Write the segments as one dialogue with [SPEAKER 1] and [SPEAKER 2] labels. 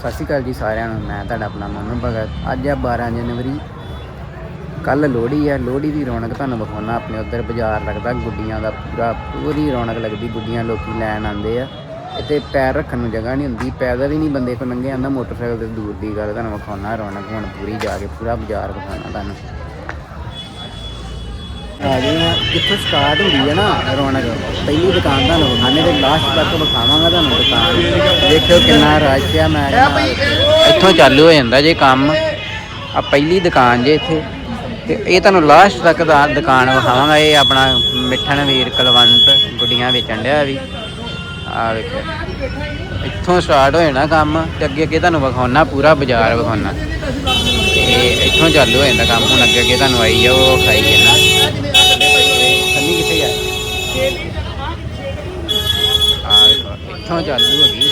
[SPEAKER 1] ਸਤਿ ਸ਼੍ਰੀ ਅਕਾਲ ਜੀ ਸਾਰਿਆਂ ਨੂੰ, ਮੈਂ ਤੁਹਾਡਾ ਆਪਣਾ ਮਨੂ ਭਗਤ। ਅੱਜ ਆ 12 ਜਨਵਰੀ। ਕੱਲ ਲੋਹੜੀ ਆ, ਲੋਹੜੀ ਦੀ ਰੌਣਕ ਤੁਹਾਨੂੰ ਵਿਖਾਉਣਾ। ਆਪਣੇ ਉੱਧਰ ਬਾਜ਼ਾਰ ਲੱਗਦਾ, ਗੁੱਡੀਆਂ ਦਾ ਪੂਰਾ, ਪੂਰੀ ਰੌਣਕ ਲੱਗਦੀ, ਗੁੱਡੀਆਂ ਲੋਕੀ ਲੈਣ ਆਉਂਦੇ ਆ। ਇੱਥੇ ਪੈਰ ਰੱਖਣ ਨੂੰ ਜਗ੍ਹਾ ਨਹੀਂ ਹੁੰਦੀ, ਪੈਦਲ ਹੀ ਨਹੀਂ ਬੰਦੇ ਕੋ ਲੰਘੇ ਆਂਦਾ ਮੋਟਰਸਾਈਕਲ ਤੇ ਦੂਰ ਦੀ ਗੱਲ, ਤੁਹਾਨੂੰ ਵਿਖਾਉਣਾ ਰੌਣਕ ਹੁਣ ਪੂਰੀ ਜਾ ਕੇ, ਪੂਰਾ ਬਾਜ਼ਾਰ ਵਿਖਾਉਣਾ ਤੁਹਾਨੂੰ। ਆ ਗਏ ਆ। ਕਿੱਥੋਂ ਸਟਾਰਟ ਹੁੰਦੀ ਹੈ ਨਾ ਰੌਣਕ ਪਹਿਲੀ ਦੁਕਾਨ ਤੁਹਾਨੂੰ ਵਿਖਾਣੇ ਤੇ ਲਾਸਟ ਤੱਕ ਵਿਖਾਵਾਂਗਾ ਤੁਹਾਨੂੰ ਦੁਕਾਨ। ਦੇਖਿਓ ਕਿੰਨਾ ਰਸ਼ ਆ ਮੈਂ ਇੱਥੋਂ ਚਾਲੂ ਹੋ ਜਾਂਦਾ ਜੇ ਕੰਮ। ਆ ਪਹਿਲੀ ਦੁਕਾਨ ਜੇ ਇੱਥੇ। ਤੇ ਇਹ ਤੁਹਾਨੂੰ ਲਾਸਟ ਤੱਕ ਦਾ ਦੁਕਾਨ ਵਿਖਾਵਾਂਗਾ। ਇਹ ਆਪਣਾ ਮਿੱਠਣ ਵੀਰ ਕਲਵੰਤ ਗੁੱਡੀਆਂ ਵੇਚਣ ਡਿਆ ਵੀ। ਆ ਵੇਖੋ। ਇੱਥੋਂ ਸਟਾਰਟ ਹੋ ਜਾਣਾ ਕੰਮ ਤੇ ਅੱਗੇ ਅੱਗੇ ਤੁਹਾਨੂੰ ਵਿਖਾਉਣਾ ਪੂਰਾ ਬਾਜ਼ਾਰ ਵਿਖਾਉਣਾ। ਤੇ ਇੱਥੋਂ ਚਾਲੂ ਹੋ ਜਾਂਦਾ ਕੰਮ। ਹੁਣ ਅੱਗੇ ਅੱਗੇ ਤੁਹਾਨੂੰ ਆਈ ਜਾਓ ਖਾਈ ਜਾਣਾ। ਇੱਥੋਂ ਚਾਲੂ ਹੋ ਗਈ।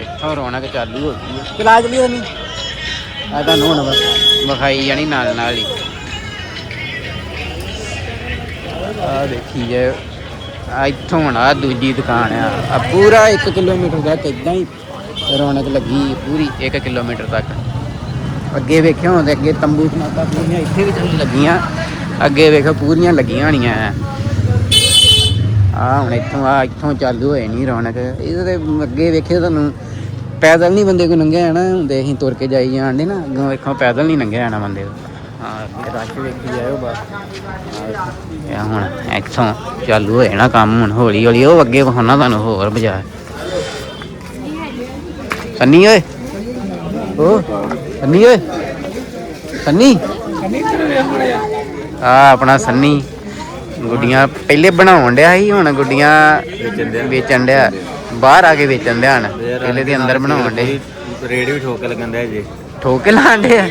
[SPEAKER 1] ਇੱਥੋਂ ਰੌਣਕ ਚਾਲੂ ਹੋ ਗਈ। ਚਲਾ ਚਲੀ ਨਹੀਂ ਆ ਤੁਹਾਨੂੰ ਹੁਣ ਵਿ- ਵਿਖਾਈ ਜਾਣੀ ਨਾਲ ਨਾਲ ਹੀ। ਆ ਦੇਖੀ ਜਾਓ ਆ ਇੱਥੋਂ ਹੁਣ ਆ ਦੂਜੀ ਦੁਕਾਨ ਆ। ਆ ਪੂਰਾ 1 ਕਿਲੋਮੀਟਰ ਤੱਕ ਇਦਾਂ ਹੀ ਰੌਣਕ ਲੱਗੀ ਪੂਰੀ 1 ਕਿਲੋਮੀਟਰ ਤੱਕ। ਅੱਗੇ ਵੇਖਿਓ ਤੇ ਅੱਗੇ ਤੰਬੂ ਸਨਾਤਾ ਪੂਰੀਆਂ ਇੱਥੇ ਵੀ ਚੱਲ ਲੱਗੀਆਂ। ਅੱਗੇ ਵੇਖੋ ਪੂਰੀਆਂ ਲੱਗੀਆਂ ਹੋਣੀਆਂ ਆ ਹੁਣ ਇੱਥੋਂ ਆ ਇੱਥੋਂ ਚਾਲੂ ਹੋਏ ਨਹੀਂ ਰੌਣਕ। ਇਹਦੇ ਤੇ ਅੱਗੇ ਵੇਖਿਓ ਤੁਹਾਨੂੰ ਪੈਦਲ ਨਹੀਂ ਬੰਦੇ ਕੋ ਲੰਘਿਆ ਜਾਣਾ ਹੁੰਦੇ ਅਸੀਂ ਤੁਰ ਕੇ ਜਾਈ ਜਾਂਦੇ ਨਾ ਅੱਗੋਂ ਵੇਖੋ ਪੈਦਲ ਨਹੀਂ ਲੰਘਿਆ ਜਾਣਾ ਬੰਦੇ ਤੋਂ ਹਾਂ ਅੱਗੇ ਰਸ਼ ਵੇਖੀ ਜਾਇਓ ਬਸ। ਇਹ ਹੁਣ ਇੱਥੋਂ ਚਾਲੂ ਹੋਏ ਨਾ ਕੰਮ ਹੁਣ ਹੌਲੀ ਹੌਲੀ ਉਹ ਅੱਗੇ ਵਿਖਾਉਣਾ ਤੁਹਾਨੂੰ ਹੋਰ ਬਾਜ਼ਾਰ। ਸੰਨੀ ਓਏ। ਓ ਸੰਨੀ ਓਏ। ਸੰਨੀ। ਆ ਆਪਣਾ ਸੰਨੀ। ਗੁੱਡੀਆਂ ਪਹਿਲੇ ਬਣਾਉਣ ਡਿਆ ਸੀ ਹੁਣ ਗੁੱਡੀਆਂ ਵੇਚਣ ਡਿਆ। ਬਾਹਰ ਆ ਕੇ ਵੇਚਣ ਡਿਆ ਹਨ ਪਹਿਲੇ ਦੇ ਅੰਦਰ ਬਣਾਉਣ ਡੇ
[SPEAKER 2] ਰੇਟ ਵੀ ਠੋਕ ਕੇ ਲੱਗਣ ਦਾ ਜੀ।
[SPEAKER 1] ਠੋਕ ਕੇ ਲਾਣ ਡਿਆ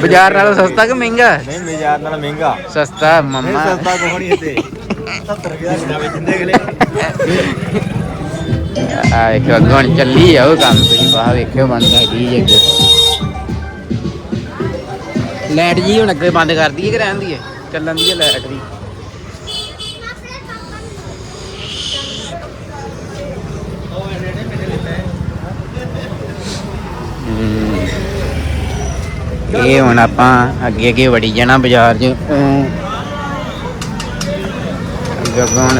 [SPEAKER 1] ਬਾਜ਼ਾਰ ਨਾਲੋਂ ਸਸਤਾ ਕਿ ਮਹਿੰਗਾ?
[SPEAKER 2] ਨਹੀਂ ਬਾਜ਼ਾਰ ਨਾਲ ਮਹਿੰਗਾ।
[SPEAKER 1] ਸਸਤਾ ਮੰਮਾ।
[SPEAKER 2] ਸਸਤਾ ਕੋਹਣੀ ਇੱਥੇ। 70 ਰੁਪਏ ਦਾ ਵੇਚਦੇ ਅਗਲੇ।
[SPEAKER 1] ਆ ਵੇਖੋ ਅੱਗੋਂ ਚੱਲੀ ਆ ਉਹ ਕੰਮ ਤੁਸੀਂ ਬਾਹਰ ਵੇਖਿਓ ਬੰਦਾ ਜੀ ਅੱਗੇ। ਲਾਈਟ ਜੀ ਹੁਣ ਅੱਗੇ ਬੰਦ ਕਰ ਦਈਏ ਕਿ ਰਹਿਣ ਦਈਏ? ਚੱਲਣ ਦੀ ਹੈ ਲਾਈਟ ਦੀ ਇਹ ਹੁਣ ਆਪਾਂ ਅੱਗੇ ਅੱਗੇ ਵੜੀ ਜਾਣਾ ਬਾਜ਼ਾਰ 'ਚ ਅੱਗੇ ਹੁਣ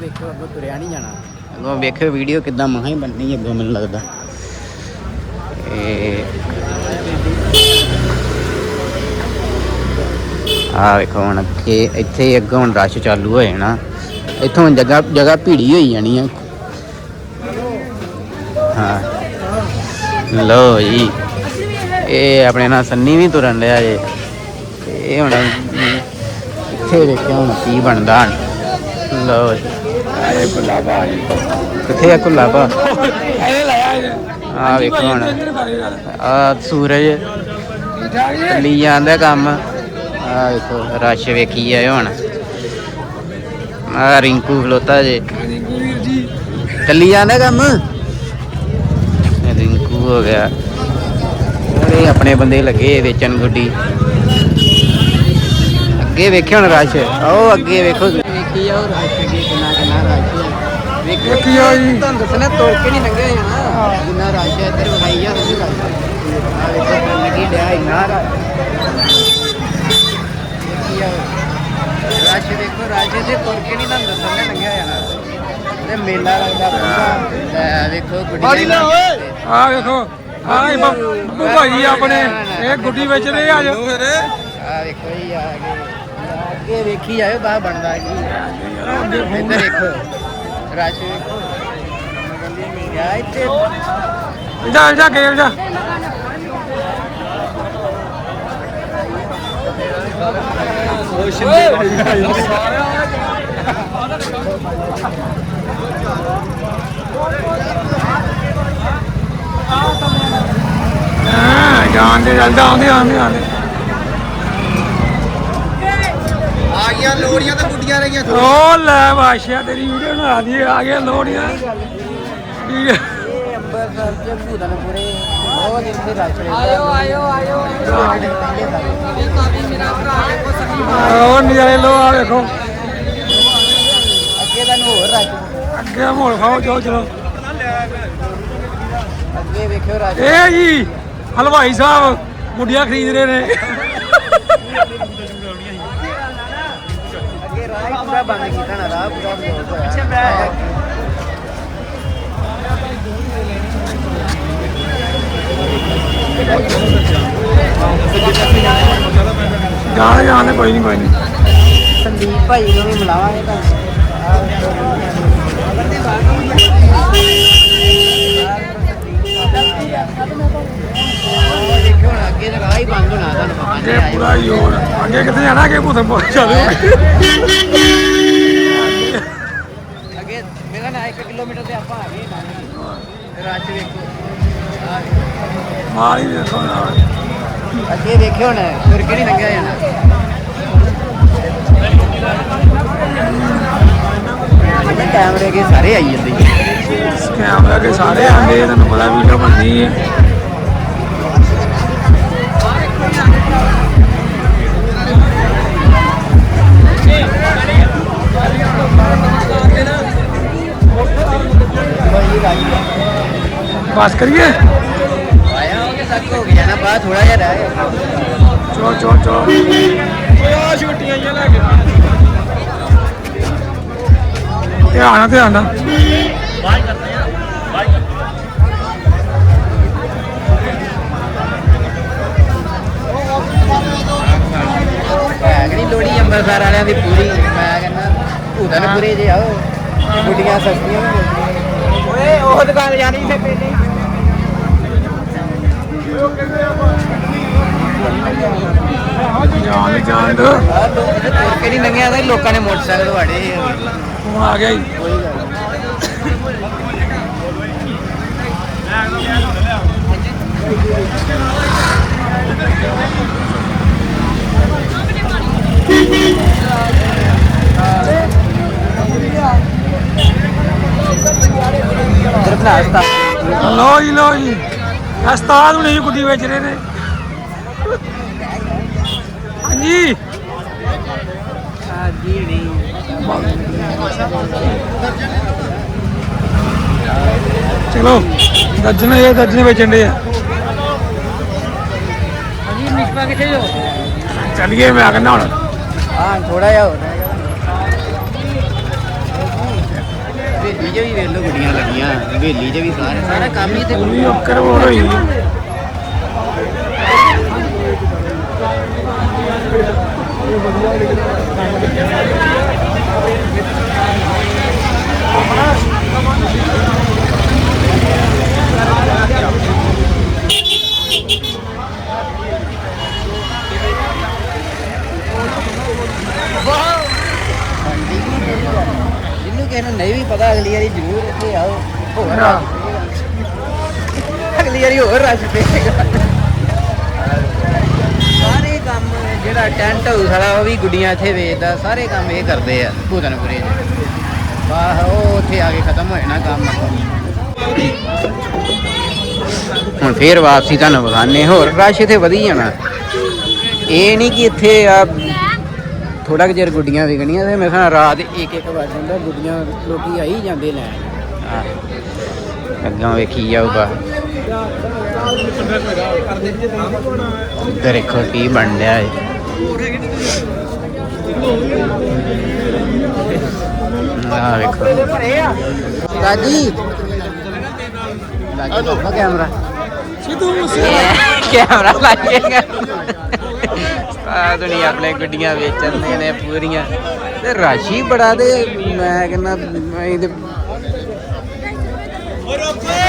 [SPEAKER 1] ਵੇਖੋ ਤੁਰਿਆ ਨਹੀਂ ਜਾਣਾ ਅੱਗੋਂ ਵੇਖਿਓ ਵੀਡੀਓ ਕਿੱਦਾਂ ਮਹਾਂ ਹੀ ਬਣਨੀ ਅੱਗੋਂ ਮੈਨੂੰ ਲੱਗਦਾ। ਆ ਵੇਖੋ ਹੁਣ ਅੱਗੇ ਇੱਥੇ ਅੱਗੋਂ ਹੁਣ ਰਸ਼ ਚਾਲੂ ਹੋ ਜਾਣਾ। ਇੱਥੋਂ ਹੁਣ ਜਗ੍ਹਾ ਜਗ੍ਹਾ ਭੀੜੀ ਹੋਈ ਜਾਣੀ ਆ। ਹਾਂ। ਲੋ ਜੀ। ਇਹ ਆਪਣੇ ਨਾਲ ਸੰਨੀ ਵੀ ਤੁਰਨ ਲਿਆ ਜੇ। ਇਹ ਹੁਣ ਇੱਥੇ ਵੇਖਿਆ ਹੁਣ ਕੀ ਬਣਦਾ? ਹੁਣ ਲੋ ਜੀ ਇਹ ਕੁਲਾਬਾ ਕਿੱਥੇ ਆ ਕੁਲਾਬਾ ਆ ਵੇਖੋ ਹੁਣ। ਆ ਸੂਰਜ। ਚੱਲੀ ਜਾਂਦਾ ਕੰਮ। ਆ ਵੇਖੋ ਰਸ਼ ਵੇਖੀ ਜਾਏ ਹੁਣ। ਆ ਰਿੰਕੂ ਖਲੋਤਾ ਜੇ। ਚੱਲੀ ਜਾਂਦਾ ਕੰਮ? ਇਹ ਰਿੰਕੂ ਹੋ ਗਿਆ। ਇਹ ਆਪਣੇ ਬੰਦੇ ਲੱਗੇ ਵੇਚਣ ਗੁੱਡੀ। ਅੱਗੇ ਵੇਖਿਓ ਹੁਣ ਰਸ਼? ਆਓ ਅੱਗੇ ਵੇਖੋ। ਵੇਖੀ ਜਾਓ ਰਸ਼ ਅੱਗੇ ਕਿੰਨਾ ਕਿੰਨਾ ਰਸ਼ ਹੈ ਵੇਖੀ ਜੀ। ਤੁਹਾਨੂੰ ਦੱਸਣਾ ਤੁਰ ਕੇ ਨਹੀਂ ਲੰਘਿਆ ਜਾਣਾ। ਕਿੰਨਾ ਰਸ਼ ਹੈ ਇੱਧਰ ਵਿਖਾਈ ਜਾ ਤੁਸੀਂ ਰਸ਼ ਆ ਵੇਖੋ ਲੱਗੀ ਡਿਆ ਇੰਨਾ ਵੇਖੀ ਜਾਓ। ਰਸ਼ ਵੇਖੋ ਰਸ਼ ਤੇ ਤੁਰ ਕੇ ਨਹੀਂ ਤੁਹਾਨੂੰ ਦੱਸਣਾ ਲੰਘਿਆ ਜਾਣਾ। ਤੇ ਮੇਲਾ ਲੱਗਦਾ ਪੂਰਾ। ਲੈ ਵੇਖੋ ਗੁੱਡੀਆਂ
[SPEAKER 3] ਆ ਵੇਖੋ ਆ ਇਹ ਬੱਬੂ ਭਾਈ ਆਪਣੇ ਇਹ ਗੁੱਡੀ ਵਿੱਚ ਰਹੇ ਆ ਜੋ
[SPEAKER 1] ਆ ਵੇਖੋ ਜੀ ਆ ਗਏ ਅੱਗੇ ਵੇਖੀ ਜਾਇਓ ਬਾਹਰ ਬਣਦਾ ਕੀ। ਇੱਧਰ ਦੇਖੋ ਰਸ਼ ਵੇਖੋ। ਯਾ ਇੱਥੇ
[SPEAKER 3] ਜਾ ਜਾ ਕੇ ਜਾ। ਹਾਂ ਜਾਂਦੇ ਜਲਦਾ ਆਉਂਦੇ ਆਉਂਦੇ ਆਉਂਦੇ।
[SPEAKER 2] ਆ ਗਈਆਂ ਲੋੜੀਆਂ ਤਾਂ ਗੁੱਡੀਆਂ ਰਹੀਆਂ
[SPEAKER 3] ਉਹ ਲੈ ਬਾਸ਼ਾ ਤੇਰੀ ਵੀਡੀਓ ਬਣਾ ਦੀ ਆ ਗਿਆ ਲੋੜੀਆਂ ਠੀਕ ਹੈ
[SPEAKER 1] ਇਹ ਅੰਬਰਸਰ ਚ ਭੂਦਨਪੁਰੇ ਬਹੁਤ ਇੱਥੇ ਰਸ਼ ਰਹਿੰਦਾ ਆਇਓ ਆਇਓ ਆਇਓ
[SPEAKER 3] ਉਹ ਨਜ਼ਾਰੇ ਲੋ ਆ ਵੇਖੋ।
[SPEAKER 1] ਅੱਗੇ ਤੁਹਾਨੂੰ ਹੋਰ ਰਸ਼
[SPEAKER 3] ਅੱਗੇ ਮੋਲ ਖਾਓ ਚਲੋ।
[SPEAKER 1] ਅੱਗੇ ਵੇਖਿਓ ਰਾਜ।
[SPEAKER 3] ਇਹ ਜੀ ਹਲਵਾਈ ਸਾਹਿਬ ਮੁੰਡੀਆਂ ਖਰੀਦ ਰਹੇ ਨੇ।
[SPEAKER 1] ਅੱਗੇ ਰਾਹ ਹੀ ਪੂਰਾ ਬੰਦ ਕੀਤਾ ਨਾ ਰਾਹ ਪੂਰਾ ਬਲੌਕ ਹੋਇਆ ਅੱਛਾ ਮੈਂ
[SPEAKER 3] ਜਾਣ ਜਾਣ ਕੋਈ ਨਹੀਂ ਕੋਈ ਨਹੀਂ
[SPEAKER 1] ਸੰਦੀਪ ਭਾਈ ਨੂੰ ਵੀ ਮਿਲਾਵਾਂਗੇ ਤਾਂ ਪਤਾ
[SPEAKER 3] ਅੱਗੇ
[SPEAKER 1] ਨਹੀਂ ਆਏ
[SPEAKER 3] ਪੂਰਾ ਹੀ ਹੋਰ। ਅੱਗੇ ਕਿੱਥੇ ਜਾਣਾ ਅੱਗੇ ਭੂਤਨ ਪਹੁੰਚ ਜਾਵੇ
[SPEAKER 1] ਅੱਗੇ ਮੇਰਾ ਨਾ 1 ਕਿਲੋਮੀਟਰ ਤੇ ਆਪਾਂ ਆ ਗਏ। ਨਾ ਰਾਜ ਵੇਖੋ।
[SPEAKER 3] ਮਾਰ ਹੀ ਦੇਖੋ ਨਾਲ
[SPEAKER 1] ਅੱਗੇ ਵੇਖਿਓ ਹੁਣ ਫਿਰ ਕਿਹੜੀ ਲੰਘਿਆ ਜਾਣਾ ਇਹਦੇ ਕੈਮਰੇ ਕੇ ਸਾਰੇ ਆਈ ਜਾਂਦੇ।
[SPEAKER 3] ਕੈਮਰਾ ਕੇ ਸਾਰੇ ਆਂਦੇ ਤੁਹਾਨੂੰ ਪਤਾ ਵੀਡੀਓ ਬਣਨੀ ਹੈ।
[SPEAKER 1] ਜਿਹਾ
[SPEAKER 3] ਲੈ ਕੇ ਧਿਆਨ ਨਾਲ ਧਿਆਨ ਨਾਲ
[SPEAKER 1] ਹੈ ਕਿ। ਨਹੀਂ ਲੋੜੀ ਅੰਮ੍ਰਿਤਸਰ ਵਾਲਿਆਂ ਦੀ ਪੂਰੀ ਮੈਂ ਕਹਿੰਦਾ ਭੂਤਨ ਪੂਰੇ ਜੇ ਆਓ ਗੁੱਡੀਆਂ ਸਸਤੀਆਂ ਵੀ ਮਿਲਦੀਆਂ ਓਏ ਉਹ ਦੁਕਾਨ ਜਾਣੀ ਤੇ ਪਹਿਲੇ।
[SPEAKER 3] ਜਾਨ ਜਾਨ ਦੋ
[SPEAKER 1] ਆ ਲੋਕ ਤੇ ਤੁਰ ਕੇ ਨਹੀਂ ਲੰਘਿਆ ਤਾਂ ਲੋਕਾਂ ਨੇ ਮੋਟਰਸਾਈਕਲ ਵਾੜੇ
[SPEAKER 3] ਤੂੰ ਆ ਗਿਆ ਜੀ
[SPEAKER 1] ਕੋਈ ਬਣਾ ਦਿੱਤਾ
[SPEAKER 3] ਲੋ ਜੀ ਲੋ ਜੀ। ਉਸਤਾਦ ਹੁਣੇ ਗੁੱਡੀ ਵੇਚ ਰਹੇ ਨੇ। ਹਾਂਜੀ।
[SPEAKER 1] ਨਹੀਂ
[SPEAKER 3] ਚਲੋ ਦਰਜਨ ਇਹ ਦਰਜਨ ਵੇਚਣ ਦੇ ਆ।
[SPEAKER 1] ਹਾਂਜੀ ਮਿਸਪਾ ਕਿੱਥੇ ਜੋ?
[SPEAKER 3] ਚੱਲੀਏ ਮੈਂ ਕਹਿੰਦਾ ਹੁਣ।
[SPEAKER 1] ਹਾਂ ਥੋੜਾ ਜਿਹਾ ਹੋਰ। ਰਹਿ 'ਚ ਵੀ ਵੇਖ ਲਓ ਗੁੱਡੀਆਂ ਲੱਗੀਆਂ ਹਵੇਲੀ 'ਚ ਵੀ ਸਾਰੇ। ਸਾਰਾ ਕੰਮ ਹੀ ਤੇ
[SPEAKER 3] ਪੂਰੀ ਓਕਰ ਹੋ ਰਹੀ
[SPEAKER 1] ਜਿਹਨੂੰ ਕਿਸੇ ਨੂੰ ਨਹੀਂ ਵੀ ਪਤਾ ਅਗਲੀ ਵਾਰੀ ਜ਼ਰੂਰ ਇੱਥੇ ਆਓ। ਹੋਰ ਰਸ਼ ਪਏਗਾ। ਅਗਲੀ ਵਾਰੀ ਹੋਰ ਰਸ਼ ਪਏਗਾ ਸਾਰੇ ਕੰਮ ਜਿਹੜਾ ਟੈਂਟ ਹਾਊਸ ਵਾਲਾ ਉਹ ਵੀ ਗੁੱਡੀਆਂ ਇੱਥੇ ਵੇਚਦਾ ਸਾਰੇ ਕੰਮ ਇਹ ਕਰਦੇ ਆ ਭੂਤਨਪੁਰੇ ਦੇ। ਵਾਹ ਉਹ ਉੱਥੇ ਆ ਕੇ ਖਤਮ ਹੋ ਜਾਣਾ ਕੰਮ। ਹੁਣ ਫੇਰ ਵਾਪਸੀ ਤੁਹਾਨੂੰ ਵਿਖਾਣੇ ਹੋਰ ਰਸ਼ ਇੱਥੇ ਵਧੀ ਜਾਣਾ। ਇਹ ਨਹੀਂ ਕਿ ਇੱਥੇ ਆ ਥੋੜਾ ਜਿਹਾ ਗੁੱਡੀਆਂ ਵਿਕਣੀਆਂ ਤੇ ਮੈਂ ਕਿਹਾ ਰਾਤ ਇੱਕ ਇੱਕ ਵੱਜ ਜਾਂਦਾ ਗੁੱਡੀਆਂ ਲੋਕੀ ਆਈ ਜਾਂਦੇ ਲੈਣ। ਅੱਗਾ ਵੇਖੀ ਜਾਊਗਾ। ਦੇਖੋ ਕੀ ਬਣ ਰਿਹਾ ਹੈ ਆ ਵੇਖੋ। ਦਾਦੀ। ਦਾਦੀ ਕੈਮਰਾ।
[SPEAKER 3] ਸਿੱਧੂ ਮੂਸੇ
[SPEAKER 1] ਕੈਮਰਾ ਲੱਗੇਗਾ ਆ ਦੁਨੀਆ ਆਪਣੇ ਗੱਡੀਆਂ ਵੇਚਣ ਨੇ ਪੂਰੀਆਂ। ਤੇ ਰਾਸ਼ੀ ਬੜਾ ਤੇ ਮੈਂ ਕਹਿੰਦਾ ਇਹਦੇ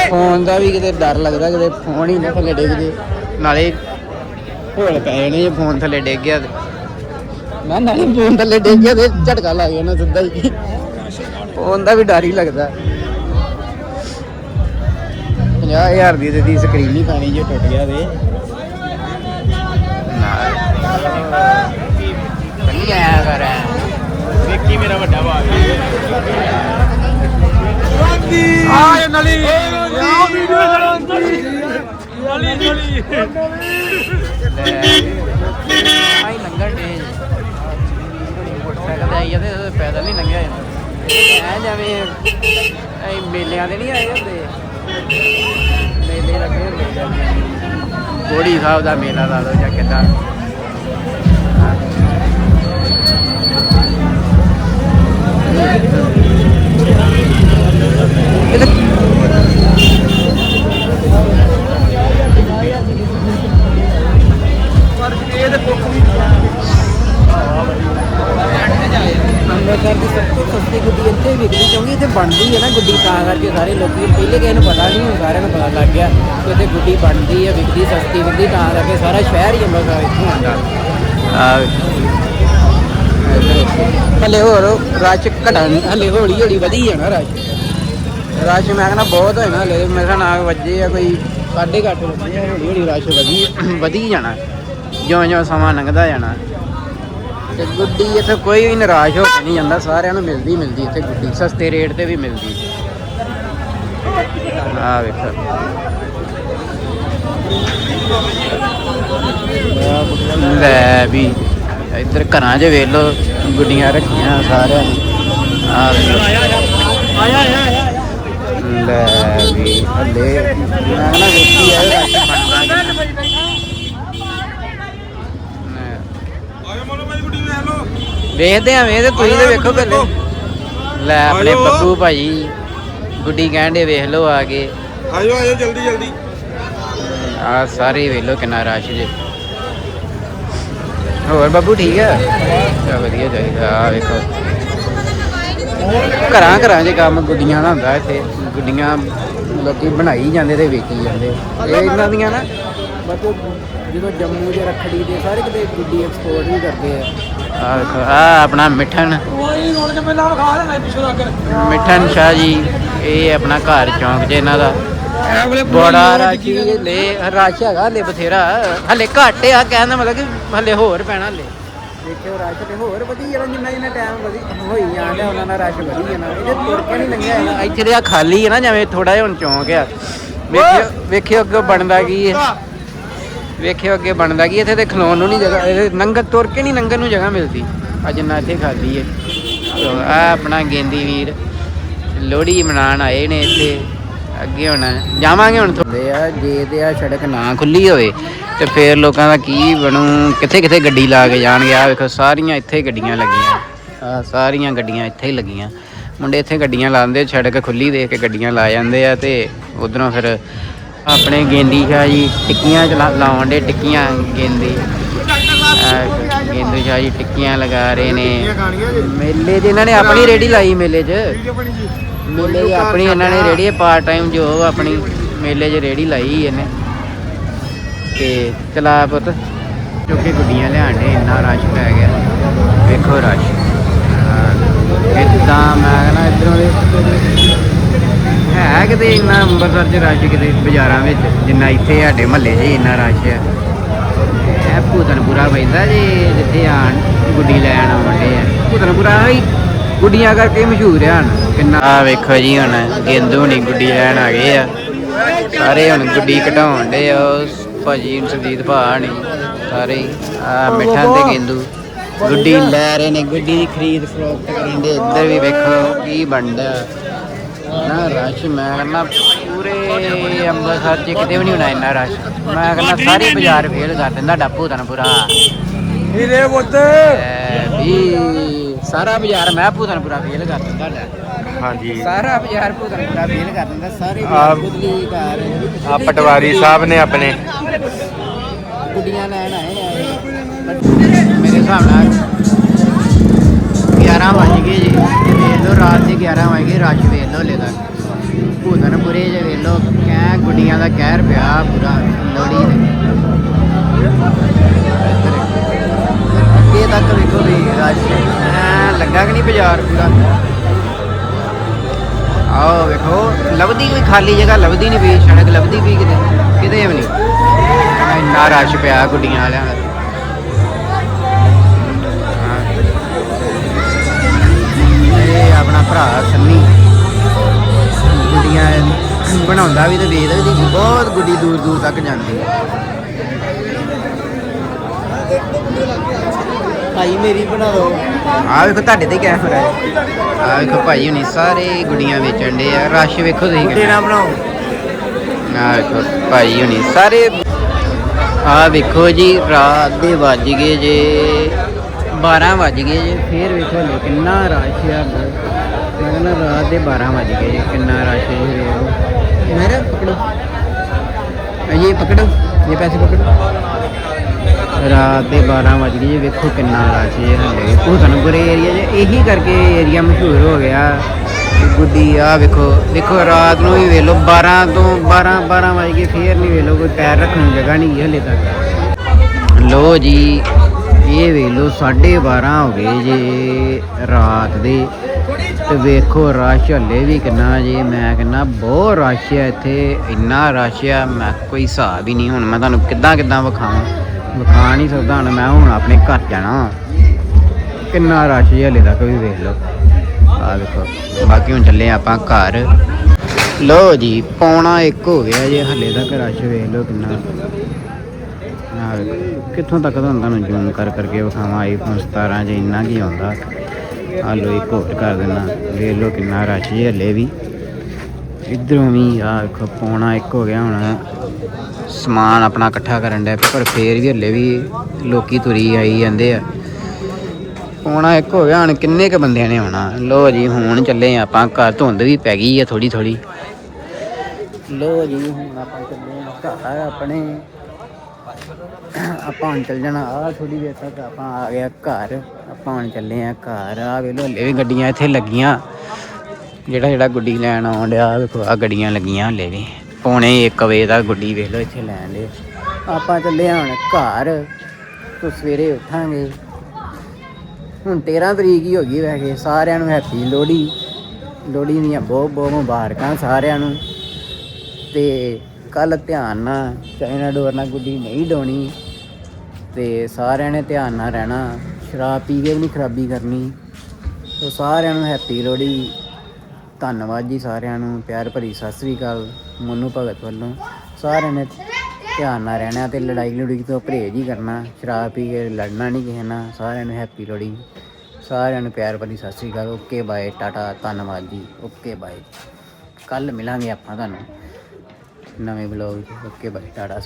[SPEAKER 1] ਫੋਨ ਦਾ ਵੀ ਕਿਤੇ ਡਰ ਲੱਗਦਾ, ਕਿਤੇ ਫੋਨ ਹੀ ਨਾ ਥੱਲੇ ਡਿੱਗ ਜੇ। ਨਾਲੇ ਹੋਲ ਪੈ ਜਾਣੇ ਜੇ ਫੋਨ ਥੱਲੇ ਡਿੱਗ ਗਿਆ ਤੇ। ਮੈਂ ਨਾਲੇ ਫੋਨ ਥੱਲੇ ਡਿੱਗ ਗਿਆ ਤੇ ਝਟਕਾ ਲੱਗ ਜਾਣਾ ਸਿੱਧਾ ਹੀ। ਫੋਨ ਦਾ ਵੀ ਡਰ ਹੀ ਲੱਗਦਾ। 50000 ਦੀ ਤੇ ਦੀ ਸਕਰੀਨ ਹੀ ਪਾਣੀ ਜੇ ਟੁੱਟ ਗਿਆ ਤੇ। ਨਹੀਂ ਆਇਆ ਕਰ
[SPEAKER 2] ਵੇਖੀ ਮੇਰਾ ਵੱਡਾ ਭਾਗ
[SPEAKER 3] ਆ ਇਹ ਨਲੀ। ਆ ਵੀਡੀਓ ਨਲੀ ਨਲੀ। ਨਲੀ
[SPEAKER 1] ਆਈ ਲੰਗਰ ਡੇ ਮੋਟਰਸਾਈਕਲ ਤੇ ਆਈ ਤੇ ਪੈਦਲ ਨਹੀਂ ਲੰਘਿਆ ਜਾਂਦਾ। ਐ ਜਿਵੇਂ ਐ ਮੇਲਿਆਂ ਦੇ ਨਹੀਂ ਆਏ ਹੁੰਦੇ। ਮੇਲੇ ਲੱਗੇ ਹੁੰਦੇ ਜਾਂਦੇ ਕੋੜੀ ਸਾਹਿਬ ਦਾ ਮੇਲਾ ਲਾ ਲਓ ਜਾਂ ਕਿੱਦਾਂ। ਅੰਮ੍ਰਿਤਸਰ ਦੀ ਸਭ ਤੋਂ ਸਸਤੀ ਗੁੱਡੀ ਇੱਥੇ ਵਿਕਦੀ ਕਿਉਂਕਿ ਇੱਥੇ ਬਣਦੀ ਹੈ ਨਾ ਗੁੱਡੀ ਤਾਂ ਕਰਕੇ ਸਾਰੇ ਲੋਕੀ ਪਹਿਲੇ ਕਿਸੇ ਨੂੰ ਪਤਾ ਨਹੀਂ ਹੁਣ ਸਾਰਿਆਂ ਨੂੰ ਪਤਾ ਲੱਗ ਗਿਆ ਕਿ ਇੱਥੇ ਗੁੱਡੀ ਬਣਦੀ ਹੈ ਵਿਕਦੀ ਸਸਤੀ ਵਿਕਦੀ ਤਾਂ ਕਰਕੇ ਸਾਰਾ ਸ਼ਹਿਰ ਹੀ ਅੰਮ੍ਰਿਤਸਰ ਇੱਥੋਂ ਆਉਂਦਾ ਹਲੇ ਹੋਰ ਰਸ਼ ਘਟਣ ਹਲੇ ਹੌਲੀ ਹੌਲੀ ਵਧੀ ਜਾਣਾ ਰਸ਼ ਰਸ਼ ਮੈਂ ਕਹਿੰਦਾ ਬਹੁਤ ਹੋਇਆ ਨਾ ਹਲੇ ਮੇਰੇ ਨਾਲ ਵੱਜੇ ਆ ਕੋਈ ਸਾਢੇ ਕੁ ਵੱਜੇ ਹੌਲੀ ਹੌਲੀ ਰਸ਼ ਵਧੀ ਵਧੀ ਜਾਣਾ, ਜਿਉਂ ਜਿਉਂ ਸਮਾਂ ਲੰਘਦਾ ਜਾਣਾ। ਤੇ ਗੁੱਡੀ ਇੱਥੇ ਕੋਈ ਵੀ ਨਿਰਾਸ਼ ਹੋ ਕੇ ਨਹੀਂ ਜਾਂਦਾ, ਸਾਰਿਆਂ ਨੂੰ ਮਿਲਦੀ ਮਿਲਦੀ ਇੱਥੇ ਗੁੱਡੀ, ਸਸਤੇ ਰੇਟ ਤੇ ਵੀ ਮਿਲਦੀ। ਆ ਵੇਖੋ। ਲੈ ਵੀ, ਇੱਧਰ ਘਰਾਂ 'ਚ ਵੇਖ ਲੋ ਗੁੱਡੀਆਂ ਰੱਖੀਆਂ ਸਾਰਿਆਂ ਨੇ। ਆ
[SPEAKER 2] ਆਇਆ ਆਇਆ।
[SPEAKER 1] ਲੈ ਵੀ ਹੱਲੇ ਮੈਂ ਵੇਖੀ ਆ। ਵੇਖਦੇ ਆ ਵੇਖਦੇ ਤੁਸੀਂ ਤੇ ਵੇਖੋ ਪਹਿਲੇ ਲੈ ਆਪਣੇ। ਬੱਬੂ ਭਾਈ ਗੁੱਡੀ ਕਹਿੰਦੇ ਵੇਖ ਲਓ ਆ ਕੇ।
[SPEAKER 3] ਆਜੋ ਆਜੋ ਜਲਦੀ ਜਲਦੀ।
[SPEAKER 1] ਆ ਸਾਰੇ ਵੇਖ ਲਓ ਕਿੰਨਾ ਰਸ਼ ਜੇ। ਹੋਰ ਬੱਬੂ ਠੀਕ ਚਾ ਵਧੀਆ ਚਾਹੀਦਾ ਆ ਵੇਖੋ। ਘਰਾਂ ਘਰਾਂ 'ਚ ਕੰਮ ਗੁੱਡੀਆਂ ਦਾ ਹੁੰਦਾ ਇੱਥੇ। ਗੁੱਡੀਆਂ ਲੋਕੀ ਬਣਾਈ ਜਾਂਦੇ ਤੇ ਵੇਚੀ ਜਾਂਦੇ। ਇਹ ਇਹਨਾਂ ਦੀਆਂ ਨਾ ਮਤਲਬ ਜਦੋਂ ਜੰਮੂ ਦੇ ਰੱਖੜੀ ਦੇ ਸਾਰੇ ਕਿਤੇ ਗੁੱਡੀ ਐਕਸਪੋਰਟ ਵੀ ਕਰਦੇ ਆ। ਆ ਵੇਖੋ ਆ ਆਪਣਾ ਮਿੱਠਣ। ਮਿੱਠਣ ਸ਼ਾਹ ਜੀ ਇਹ ਆਪਣਾ ਘਰ ਚੌਂਕ 'ਚ ਇਹਨਾਂ ਦਾ। ਬੜਾ ਰਾਜੀ ਲੈ ਰਸ਼ ਹੈਗਾ ਹਲੇ ਬਥੇਰਾ। ਹਲੇ ਘੱਟ ਆ ਕਹਿਣ ਦਾ ਮਤਲਬ ਕਿ ਹਲੇ ਹੋਰ ਪੈਣਾ ਹਲੇ। ਦੇਖਿਓ ਰਸ਼ ਤੇ ਹੋਰ ਵਧੀ ਜਾਣਾ ਜਿੰਨਾ ਜਿੰਨਾ ਟਾਈਮ ਵਧੀ ਹੋਈ ਜਾਂਦਾ ਉਹਨਾਂ ਨਾਲ ਰਸ਼ ਵਧੀ ਜਾਣਾ। ਇਹਦੇ ਤੁਰ ਕੇ ਨਹੀਂ ਲੰਘਿਆ ਜਾਣਾ। ਇੱਥੇ ਤੇ ਆ ਖਾਲੀ ਹੈ ਨਾ ਜਿਵੇਂ ਥੋੜਾ ਜਿਹਾ ਹੁਣ ਚੌਂਕ ਆ। ਵੇਖਿਓ ਵੇਖਿਓ ਅੱਗੇ ਬਣਦਾ ਕੀ ਹੈ ਵੇਖਿਓ ਅੱਗੇ ਬਣਦਾ ਕੀ ਇੱਥੇ ਤੇ ਖਲੋਣ ਨੂੰ ਨਹੀਂ ਜਗ੍ਹਾ ਇਹ ਨੰਗਰ ਤੁਰ ਕੇ ਨਹੀਂ ਨੰਗਰ ਨੂੰ ਜਗ੍ਹਾ ਮਿਲਦੀ। ਆ ਜਿੰਨਾ ਇੱਥੇ ਖਾਲੀ ਹੈ ਆ ਆਪਣਾ ਗੇਂਦੀ ਵੀਰ ਲੋਹੜੀ ਮਨਾਉਣ ਆਏ ਨੇ ਇੱਥੇ। ਅੱਗੇ ਹੋਣਾ। ਜਾਵਾਂਗੇ ਹੁਣ ਥੋੜੇ ਆ, ਜੇ ਤੇ ਆ ਸੜਕ ਨਾ ਖੁੱਲੀ ਹੋਵੇ, ਤੇ ਫੇਰ ਲੋਕਾਂ ਦਾ ਕੀ ਬਣੂ? ਕਿੱਥੇ ਕਿੱਥੇ ਗੱਡੀ ਲਾ ਕੇ ਜਾਣਗੇ? ਆ ਵੇਖੋ, ਸਾਰੀਆਂ ਇੱਥੇ ਗੱਡੀਆਂ ਲੱਗੀਆਂ। ਆ ਸਾਰੀਆਂ ਗੱਡੀਆਂ ਇੱਥੇ ਹੀ ਲੱਗੀਆਂ। ਮੁੰਡੇ ਇੱਥੇ ਗੱਡੀਆਂ ਲਾਉਂਦੇ, ਸੜਕ ਖੁੱਲੀ ਦੇਖ ਕੇ ਗੱਡੀਆਂ ਲਾ ਜਾਂਦੇ ਆ ਤੇ ਉਧਰੋਂ ਫਿਰ ਆਪਣੇ ਗੇਂਦੀ ਸ਼ਾਹ ਜੀ ਟਿੱਕੀਆਂ ਚਲਾ ਲਾਉਣ ਦੇ ਟਿੱਕੀਆਂ ਗੇਂਦੀ। ਆਹ ਗੇਂਦੂ ਸ਼ਾਹ ਜੀ ਟਿੱਕੀਆਂ ਲਗਾ ਰਹੇ ਨੇ। ਮੇਲੇ 'ਚ ਇਹਨਾਂ ਨੇ ਆਪਣੀ ਰੇੜੀ ਲਾਈ ਮੇਲੇ 'ਚ। ਮੇਲੇ 'ਚ ਆਪਣੀ ਇਹਨਾਂ ਨੇ ਰੇੜੀ ਪਾਰਟ ਟਾਈਮ ਜੋ ਆਪਣੀ ਮੇਲੇ 'ਚ ਰੇੜੀ ਲਾਈ ਇਹਨੇ। ਤੇ ਚਲਾ ਪੁੱਤ। ਕਿਉਂਕਿ ਗੁੱਡੀਆਂ ਲਿਆਣ ਦੇ ਇੰਨਾ ਰਸ਼ ਪੈ ਗਿਆ। ਵੇਖੋ ਰਸ਼। ਇਦਾਂ ਮੈਂ ਕਹਿੰਦਾ ਇਧਰੋਂ ਦੇ ਹੈ ਕਿਤੇ ਇੰਨਾ ਅੰਮ੍ਰਿਤਸਰ 'ਚ ਰਸ਼ ਕਿਤੇ ਬਾਜ਼ਾਰਾਂ ਵਿੱਚ ਜਿੰਨਾ ਇੱਥੇ ਸਾਡੇ ਮਹੱਲੇ 'ਚ ਇੰਨਾ ਰਸ਼ ਹੈ ਇਹ ਭੂਤਨਪੁਰਾ ਪੈਂਦਾ ਜੀ ਜਿੱਥੇ ਆਣ ਗੁੱਡੀ ਲੈਣ ਆਉਂਦੇ ਆ। ਭੂਤਨਪੁਰਾ ਹੀ ਗੁੱਡੀਆਂ ਕਰਕੇ ਮਸ਼ਹੂਰ ਆ ਕਿੰਨਾ ਆ ਵੇਖੋ ਜੀ ਹੁਣ ਗੇਂਦੂ ਨਹੀਂ ਗੁੱਡੀ ਲੈਣ ਆ ਗਏ ਆ। ਸਾਰੇ ਹੁਣ ਗੁੱਡੀ ਘਟਾਉਣ ਦੇ ਆ ਭਾਜੀ ਸੁਦੀਤ ਭਾ ਨਹੀਂ ਸਾਰੇ ਆ ਮਿੱਠਾ ਤੇ ਗੇਂਦੂ। ਗੁੱਡੀ ਲੈ ਰਹੇ ਨੇ ਗੁੱਡੀ ਦੀ ਖਰੀਦ ਫਰੋਖਤ ਕਰਨ ਦੇ ਇੱਧਰ ਵੀ ਵੇਖੋ ਕੀ ਬਣਦਾ। ਨਾ ਰਸ਼ ਮੈਂ ਕਹਿੰਦਾ ਪੂਰੇ ਅੰਮ੍ਰਿਤਸਰ ਚ ਕਿਤੇ ਵੀ ਨਹੀਂ ਹੋਣਾ ਇੰਨਾ ਰਸ਼। ਮੈਂ ਕਹਿੰਦਾ ਸਾਰੇ ਬਾਜ਼ਾਰ ਫੇਲ ਕਰ ਦਿੰਦਾ ਡਾਪੂ ਤਨਪੁਰਾ
[SPEAKER 3] ਹੀਰੇ ਪੁੱਤ।
[SPEAKER 1] ਵੀ ਸਾਰਾ ਬਾਜ਼ਾਰ ਮੈਂ ਭੂਤਨਪੁਰਾ ਫੇਲ ਕਰ ਦਿੰਦਾ
[SPEAKER 2] ਹਾਂਜੀ।
[SPEAKER 1] ਸਾਰਾ ਬਾਜ਼ਾਰ ਭੂਤਨਪੁਰਾ ਫੇਲ ਕਰ ਦਿੰਦਾ ਸਾਰੇ
[SPEAKER 2] ਆਹ-
[SPEAKER 1] ਬਾਜ਼ਾਰ ਘਰ।
[SPEAKER 2] ਆ ਪਟਵਾਰੀ ਸਾਹਿਬ ਨੇ ਆਪਣੇ।
[SPEAKER 1] ਗੁੱਡੀਆਂ ਲੈਣ ਆਏ ਆ ਇਹ। ਮੇਰੇ ਹਿਸਾਬ ਨਾਲ 11 ਵੱਜ ਗਏ ਜੀ। ਤੇ ਵੇਖ ਲਓ ਰਾਤ ਦੇ 11 ਵੱਜ ਗਏ ਰਸ਼ ਵੇਖ ਲਓ ਤੱਕ। ਭੂਤਨਪੁਰੇ ਜੇ ਵੇਖ ਲਓ ਕਹਿ ਗੁੱਡੀਆਂ ਦਾ ਕਹਿਰ ਪਿਆ ਪੂਰਾ ਲੋੜੀ ਦੇ। ਅੱਗੇ ਤੱਕ ਵੇਖੋ ਵੀ ਰਸ਼ ਐਂ ਲੱਗਾ ਕਿ ਨਹੀਂ ਬਾਜ਼ਾਰ ਪੂਰਾ? ਆਓ ਵੇਖੋ, ਲੱਭਦੀ ਕੋਈ ਖਾਲੀ ਜਗ੍ਹਾ, ਲੱਭਦੀ ਨਹੀਂ ਪਈ ਸੜਕ ਲੱਭਦੀ ਪਈ ਕਿਤੇ ਕਿਤੇ ਵੀ ਨਹੀਂ। ਇੰਨਾ ਰਸ਼ ਪਿਆ ਗੁੱਡੀਆਂ ਵਾਲਿਆਂ ਦਾ। ਇਹ ਆਪਣਾ ਭਰਾ ਸੰਨੀ। ਗੁੱਡੀਆਂ ਬਣਾਉਂਦਾ ਵੀ ਤੇ ਵੇਚਦਾ ਵੀ ਬਹੁਤ ਗੁੱਡੀ ਦੂਰ ਦੂਰ ਤੱਕ ਜਾਂਦੀ ਹੈ। ਲਿਖਾਈ ਮੇਰੀ ਬਣਾ ਦਿਓ। ਆ ਵੇਖੋ ਤੁਹਾਡੇ ਤੇ ਕਿਆ ਹੈ? ਆ ਵੇਖੋ ਭਾਈ ਹੁਣੀ ਸਾਰੇ ਗੁੱਡੀਆਂ ਵੇਚਣ ਦੇ ਆ। ਰਸ਼ ਵੇਖੋ ਤੁਸੀਂ ਕਿੰਨਾ ਬਣਾਓ। ਆ ਵੇਖੋ ਭਾਈ ਹੁਣੀ ਸਾਰੇ ਆ ਵੇਖੋ ਜੀ ਰਾਤ ਦੇ ਵੱਜ ਗਏ ਜੇ 12 ਵੱਜ ਗਏ ਜੇ ਫੇਰ ਵੇਖੋ ਲੈ ਕਿੰਨਾ ਰਸ਼ ਆ। ਮੈਂ ਕਹਿੰਦਾ ਰਾਤ ਦੇ 12 ਵੱਜ ਗਏ ਜੇ ਕਿੰਨਾ ਰਸ਼ ਹੈ ਮੇਰਾ ਪਕੜੋ। ਇਹ ਪਕੜੋ ਇਹ ਪੈਸੇ ਪਕੜੋ। ਰਾਤ ਦੇ 12 ਵੱਜ ਗਏ ਜੀ, ਵੇਖੋ ਕਿੰਨਾ ਰਸ਼ ਹੈ ਹਲੇ ਭੂਤਨਪੁਰ ਏਰੀਆ 'ਚ ਇਹੀ ਕਰਕੇ ਏਰੀਆ ਮਸ਼ਹੂਰ ਹੋ ਗਿਆ। ਗੁੱਡੀ ਆ ਵੇਖੋ ਦੇਖੋ ਰਾਤ ਨੂੰ ਵੀ ਵੇਲੋ ਲਓ 12 ਤੋਂ 12 12 ਵਜ ਕੇ ਫੇਰ ਨਹੀਂ ਵੇਖ ਲਓ, ਕੋਈ ਪੈਰ ਰੱਖਣ ਨੂੰ ਜਗ੍ਹਾ ਨਹੀਂ ਹਲੇ ਤੱਕ। ਲੋ ਜੀ, ਇਹ ਵੇਲੋ ਲਓ 12:30 ਹੋ ਗਏ ਜੇ ਰਾਤ ਦੇ। ਤੇ ਵੇਖੋ ਰਸ਼ ਹਲੇ ਵੀ ਕਿੰਨਾ ਜੇ, ਮੈਂ ਕਹਿੰਦਾ ਬਹੁਤ ਰਸ਼ ਹੈ ਇੱਥੇ, ਇੰਨਾ ਰਸ਼ ਹੈ ਮੈਂ ਕੋਈ ਹਿਸਾਬ ਹੀ ਨਹੀਂ, ਹੁਣ ਮੈਂ ਤੁਹਾਨੂੰ ਕਿੱਦਾਂ ਕਿੱਦਾਂ ਵਿਖਾਵਾਂ। ਵਿਖਾ ਨਹੀਂ ਸਕਦਾ ਹੁਣ, ਮੈਂ ਹੁਣ ਆਪਣੇ ਘਰ ਜਾਣਾ। ਕਿੰਨਾ ਰਸ਼ ਹੈ ਹਲੇ ਤੱਕ ਵੀ ਵੇਖ ਲਓ। ਆ ਵੇਖੋ ਬਾਕੀ ਹੁਣ ਚੱਲੇ ਆਪਾਂ ਘਰ। ਲੋ ਜੀ, ਪੌਣਾ ਇੱਕ ਹੋ ਗਿਆ ਜੇ ਹਲੇ ਤੱਕ ਰਸ਼ ਵੇਖ ਲਓ ਕਿੰਨਾ। ਆ ਵੇਖੋ ਕਿੱਥੋਂ ਤੱਕ ਤੁਹਾਨੂੰ ਤੁਹਾਨੂੰ ਜ਼ੂਮ ਕਰ ਕਰਕੇ ਵਿਖਾਵਾਂ ਆਈਫੋਨ 17 ਚ ਇੰਨਾ ਕੀ ਆਉਂਦਾ। ਆ ਲੋ ਇੱਕ ਹੋਰ ਕਰ ਦੇਣਾ ਵੇਖ ਲਓ ਕਿੰਨਾ ਰਸ਼ ਜੇ ਹਲੇ ਵੀ। ਇਧਰੋਂ ਵੀ ਆ ਵੇਖੋ ਪੌਣਾ ਇੱਕ ਹੋ ਗਿਆ ਹੁਣ। ਸਮਾਨ ਆਪਣਾ ਇਕੱਠਾ ਕਰਨ ਦਾ ਪਰ ਫੇਰ ਵੀ ਹਲੇ ਵੀ ਲੋਕੀ ਤੁਰੀ ਆਈ ਜਾਂਦੇ ਆ। ਪੌਣਾ ਇੱਕ ਹੋ ਗਿਆ, ਹੁਣ ਕਿੰਨੇ ਕ ਬੰਦਿਆਂ ਨੇ ਆਉਣਾ? ਲੋ ਜੀ, ਹੁਣ ਚੱਲੇ ਆਪਾਂ, ਘਰ ਧੁੰਦ ਵੀ ਪੈ ਗਈ ਆ ਥੋੜੀ ਥੋੜੀ ਲੋ ਜੀ, ਹੁਣ ਆਪਾਂ ਚੱਲੇ ਘਰ ਆਪਣੇ। ਆਪਾਂ ਹੁਣ ਚੱਲ ਜਾਣਾ ਆ ਥੋੜੀ ਦੇਰ ਤੱਕ ਆਪਾਂ ਆ ਗਿਆ ਘਰ। ਆਪਾਂ ਹੁਣ ਚੱਲੇ ਆ ਘਰ। ਆ ਵੇ ਹਲੇ ਵੀ ਗੱਡੀਆਂ ਇੱਥੇ ਲੱਗੀਆਂ। ਜਿਹੜਾ ਜਿਹੜਾ ਗੁੱਡੀ ਲੈਣ ਆਉਣ ਡਿਆ ਵੇਖੋ ਆ ਗੱਡੀਆਂ ਲੱਗੀਆਂ ਹਲੇ ਵੀ। ਪੌਣੇ 1 ਵਜੇ ਦਾ ਗੁੱਡੀ ਵੇਖ ਲਓ, ਇੱਥੇ ਲੈਣ ਦੇ। ਆਪਾਂ ਚੱਲੇ ਆ ਹੁਣ ਘਰ, ਤੋਂ ਸਵੇਰੇ ਉੱਠਾਂਗੇ। ਹੁਣ 13 ਤਰੀਕ ਹੀ ਹੋ ਗਈ ਵੈਸੇ, ਸਾਰਿਆਂ ਨੂੰ ਹੈਪੀ ਲੋਹੜੀ। ਲੋਹੜੀ ਦੀਆਂ ਬਹੁਤ ਬਹੁਤ ਮੁਬਾਰਕਾਂ ਸਾਰਿਆਂ ਨੂੰ। ਤੇ ਕੱਲ ਧਿਆਨ ਨਾਲ ਚਾਈਨਾ ਡੋਰ ਨਾਲ ਗੁੱਡੀ ਨਹੀਂ ਡਾਉਣੀ। ਤੇ ਸਾਰਿਆਂ ਨੇ ਧਿਆਨ ਨਾਲ ਰਹਿਣਾ। ਸ਼ਰਾਬ ਪੀ ਕੇ ਵੀ ਨਹੀਂ ਖਰਾਬੀ ਕਰਨੀ। ਸੋ ਸਾਰਿਆਂ ਨੂੰ ਹੈਪੀ ਲੋਹੜੀ। ਧੰਨਵਾਦ ਜੀ ਸਾਰਿਆਂ ਨੂੰ। ਪਿਆਰ ਭਰੀ ਸਤਿ ਸ੍ਰੀ ਅਕਾਲ। ਮਨੂ ਭਗਤ ਵੱਲੋਂ ਸਾਰਿਆਂ ਨੇ ਧਿਆਨ ਨਾਲ ਰਹਿਣਾ ਤੇ ਲੜਾਈ ਲੜੂਈ ਤੋਂ ਪਰਹੇਜ਼ ਹੀ ਕਰਨਾ, ਸ਼ਰਾਬ ਪੀ ਕੇ ਲੜਨਾ ਨਹੀਂ ਕਿਸੇ ਨਾਲ, ਸਾਰਿਆਂ ਨੂੰ ਹੈਪੀ ਲੋਹੜੀ। ਸਾਰਿਆਂ ਨੂੰ ਪਿਆਰ ਭਰੀ ਸਤਿ ਸ੍ਰੀ ਅਕਾਲ, ਓਕੇ ਬਾਏ, ਟਾਟਾ, ਧੰਨਵਾਦ ਜੀ, ਓਕੇ ਬਾਏ। ਕੱਲ ਮਿਲਾਂਗੇ ਆਪਾਂ ਤੁਹਾਨੂੰ ਨਵੇਂ ਬਲੌਗ ਓਕੇ ਬਾਏ, ਟਾਟਾ